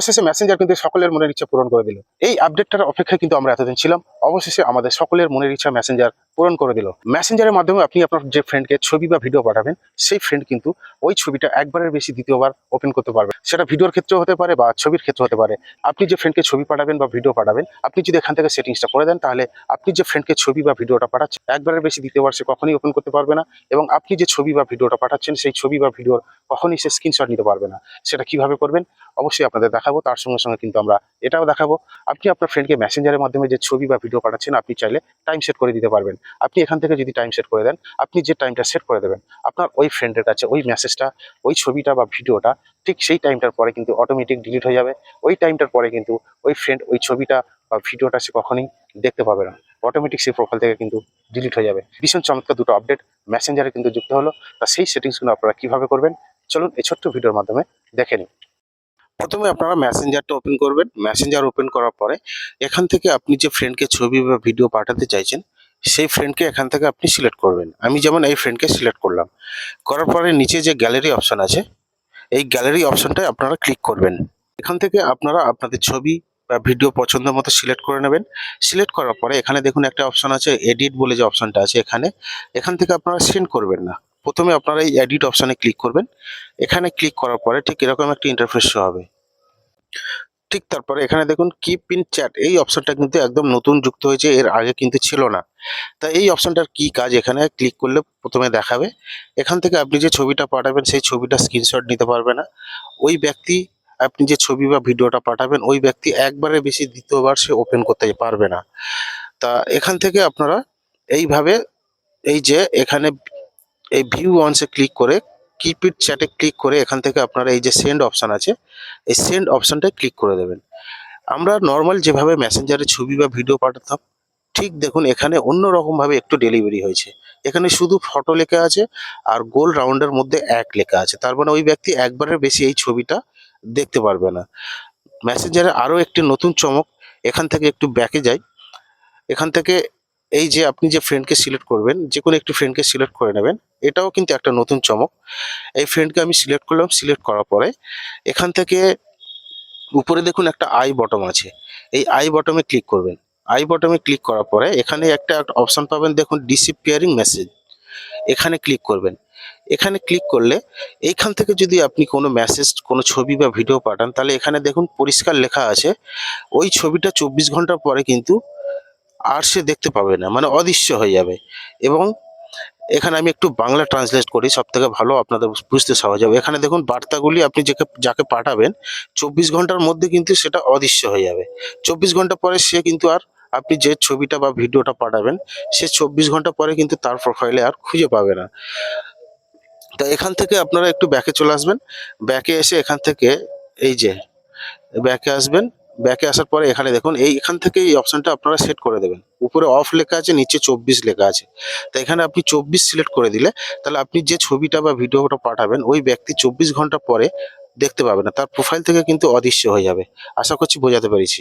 অবশেষে মেসেঞ্জার কিন্তু সকলের মনের ইচ্ছা পূরণ করে দিল। এই আপডেটটার অপেক্ষায় কিন্তু আমরা এতদিন ছিলাম। অবশেষে আমাদের সকলের মনের ইচ্ছা মেসেঞ্জার পূরণ করে দিল। মেসেঞ্জারের মাধ্যমে আপনি আপনার যে ফ্রেন্ডকে ছবি বা ভিডিও পাঠাবেন, সেই ফ্রেন্ড কিন্তু ওই ছবিটা একবারের বেশি দ্বিতীয়বার ওপেন করতে পারবে। সেটা ভিডিওর ক্ষেত্রে হতে পারে বা ছবির ক্ষেত্রে হতে পারে। আপনি যে ফ্রেন্ডকে ছবি পাঠাবেন বা ভিডিও পাঠাবেন, আপনি যদি এখান থেকে সেটিংসটা করে দেন, তাহলে আপনি যে ফ্রেন্ডকে ছবি বা ভিডিওটা পাঠাচ্ছেন, একবারের বেশি দ্বিতীয়বার সে কখনোই ওপেন করতে পারবে না এবং আপনি যে ছবি বা ভিডিওটা পাঠাচ্ছেন, সেই ছবি বা ভিডিওর কখনই সে স্ক্রিনশট নিতে পারবে না। সেটা কীভাবে করবেন? অবশ্যই আপনাদের দেখাবো। তার সঙ্গে সঙ্গে কিন্তু আমরা এটাও দেখাবো। আপনি আপনার ফ্রেন্ডকে মেসেঞ্জারের মাধ্যমে যে ছবি বা ভিডিও পাঠাচ্ছেন, আপনি চাইলে টাইম সেট করে দিতে পারবেন। আপনি এখান থেকে যদি টাইম সেট করে দেন, আপনি যে টাইমটা সেট করে দেবেন, আপনার ওই ফ্রেন্ডের কাছে ওই মেসেজটা ওই ছবিটা বা ভিডিওটা ঠিক সেই টাইমটার পরে কিন্তু অটোমেটিক ডিলিট হয়ে যাবে। ওই টাইমটার পরে কিন্তু ওই ফ্রেন্ড ওই ছবিটা বা ভিডিওটা সে কখনোই দেখতে পাবে না। অটোমেটিক সেই প্রোফাইল থেকে কিন্তু ডিলিট হয়ে যাবে। ভীষণ চমৎকার দুটো আপডেট মেসেঞ্জারে কিন্তু যুক্ত হলো। তা সেই সেটিংসগুলো আপনারা কীভাবে করবেন? চলুন এই ছোট্ট ভিডিওর মাধ্যমে দেখে নিন প্রথমে আপনারা মেসেঞ্জারটা ওপেন করবেন। মেসেঞ্জার ওপেন করার পরে এখান থেকে আপনি যে ফ্রেন্ডকে ছবি বা ভিডিও পাঠাতে চাইছেন সেই ফ্রেন্ডকে এখান থেকে আপনি সিলেক্ট করবেন। আমি যেমন এই ফ্রেন্ডকে সিলেক্ট করলাম। করার পরে নিচে যে গ্যালারি অপশন আছে, এই গ্যালারি অপশনটায় আপনারা ক্লিক করবেন। এখান থেকে আপনারা আপনাদের ছবি বা ভিডিও পছন্দ মতো সিলেক্ট করে নেবেন। সিলেক্ট করার পরে এখানে দেখুন একটা অপশন আছে এডিট বলে যে অপশনটা আছে এখানে। এখান থেকে আপনারা সেন্ড করবেন না। প্রথমে আপনারা এই এডিট অপশানে ক্লিক করবেন। এখানে ক্লিক করার পরে ঠিক এরকম একটা ইন্টারফেস হবে। ঠিক তারপরে এখানে দেখুন কিপ ইন চ্যাট এই অপশনটা কিন্তু একদম নতুন যুক্ত হয়েছে, এর আগে কিন্তু ছিল না। তা এই অপশনটার কি কাজ? এখানে ক্লিক করলে প্রথমে দেখাবে। এখান থেকে আপনি যে ছবিটা পাঠাবেন, সেই ছবিটা স্ক্রিনশট নিতে পারবে না। ওই ব্যক্তি আপনি যে ছবি বা ভিডিওটা পাঠাবেন, ওই ব্যক্তি একবারে বেশি দ্বিতীয়বার সে ওপেন করতে পারবে না। তা এখান থেকে আপনারা এইভাবে এই যে এখানে এই ভিউ ওয়ান্সে ক্লিক করে কিপ ইট চ্যাটে ক্লিক করে এখান থেকে আপনারা এই যে সেন্ড অপশান আছে, এই সেন্ড অপশানটায় ক্লিক করে দেবেন। আমরা নর্মাল যেভাবে মেসেঞ্জারে ছবি বা ভিডিও পাঠাতাম, ঠিক দেখুন এখানে অন্য রকমভাবে একটু ডেলিভারি হয়েছে। এখানে শুধু ফটো লেখা আছে আর গোল রাউন্ডের মধ্যে এক লেখা আছে। তার মানে ওই ব্যক্তি একবারের বেশি এই ছবিটা দেখতে পারবে না। মেসেঞ্জারে আরও একটি নতুন চমক, এখান থেকে একটু ব্যাকে যাই। এখান থেকে এই যে আপনি যে ফ্রেন্ডকে সিলেক্ট করবেন যে কোনো একটি ফ্রেন্ডকে সিলেক্ট করে নেবেন, এটাও কিন্তু একটা নতুন চমক। এই ফ্রেন্ডকে আমি সিলেক্ট করলাম সিলেক্ট করার পরে এখান থেকে উপরে দেখুন একটা আই বটম আছে। এই আই বটমে ক্লিক করবেন। আই বটমে ক্লিক করার পরে এখানে একটা অপশান পাবেন, দেখুন ডিসিপিয়ারিং মেসেজ এখানে ক্লিক করবেন। এখানে ক্লিক করলে এইখান থেকে যদি আপনি কোনো মেসেজ কোনো ছবি বা ভিডিও পাঠান, তাহলে এখানে দেখুন পরিষ্কার লেখা আছে। ওই ছবিটা চব্বিশ ঘণ্টা পরে কিন্তু আর সে দেখতে পাবে না মানে অদৃশ্য হয়ে যাবে। এবং এখানে আমি একটু বাংলা ট্রান্সলেট করি সব থেকে ভালো আপনাদের বুঝতে সহজ হবে। এখানে দেখুন, বার্তাগুলি আপনি যাকে যাকে পাঠাবেন, চব্বিশ ঘণ্টার মধ্যে কিন্তু সেটা অদৃশ্য হয়ে যাবে। চব্বিশ ঘণ্টা পরে সে কিন্তু আর আপনি যে ছবিটা বা ভিডিওটা পাঠাবেন, সে চব্বিশ ঘণ্টা পরে কিন্তু তার প্রোফাইলে আর খুঁজে পাবে না। তো এখান থেকে আপনারা একটু ব্যাকে চলে আসবেন। ব্যাকে এসে এখান থেকে এই যে ব্যাকে আসবেন। ব্যাকে আসার পরে এখানে দেখুন, এই এখান থেকে এই অপশানটা আপনারা সেট করে দেবেন। উপরে অফ লেখা আছে, নিচে চব্বিশ লেখা আছে। তো এখানে আপনি চব্বিশ সিলেক্ট করে দিলে, তাহলে আপনি যে ছবিটা বা ভিডিওটা পাঠাবেন, ওই ব্যক্তি চব্বিশ ঘণ্টা পরে দেখতে পাবে না। তার প্রোফাইল থেকে কিন্তু অদৃশ্য হয়ে যাবে। আশা করছি বোঝাতে পেরেছি।